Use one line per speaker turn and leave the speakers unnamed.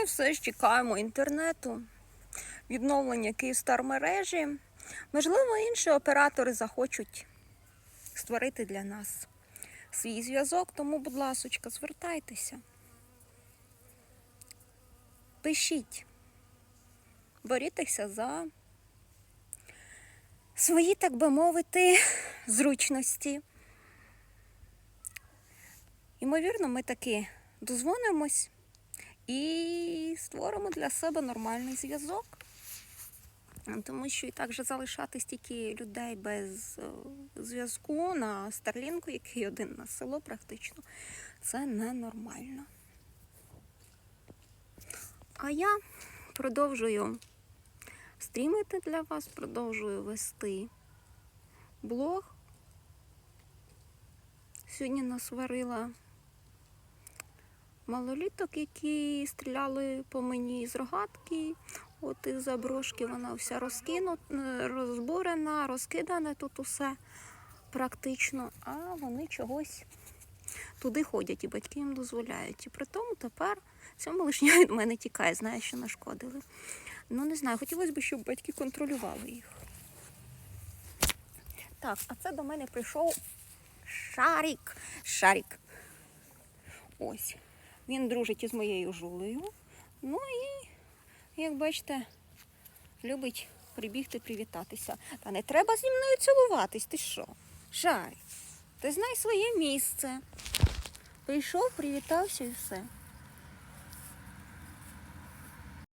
ми все ж чекаємо інтернету, відновлення Київстар мережі. Можливо, інші оператори захочуть створити для нас свій зв'язок, тому, будь ласочка, звертайтеся. Пишіть, борітеся за свої, так би мовити, зручності. Ймовірно, ми таки дозвонимось і створимо для себе нормальний зв'язок. Тому що і так же залишати стільки людей без е, зв'язку на Старлінку, який один на село практично, це ненормально. А я продовжую стрімити для вас, продовжую вести блог. Сьогодні насварила малоліток, які стріляли по мені з рогатки. От із заброшки вона вся розкинута, розбурена, розкидане тут усе практично, а вони чогось туди ходять, і батьки їм дозволяють. І при тому тепер ця малишня від мене тікає, знає, що нашкодили. Ну, не знаю, хотілося б, щоб батьки контролювали їх. Так, а це до мене прийшов Шарік. Шарік. Ось. Він дружить із моєю жулею. Ну і, як бачите, любить прибігти привітатися. Та не треба зі мною цілуватись, ти що? Жаль. ти знай своє місце. Прийшов, привітався і все.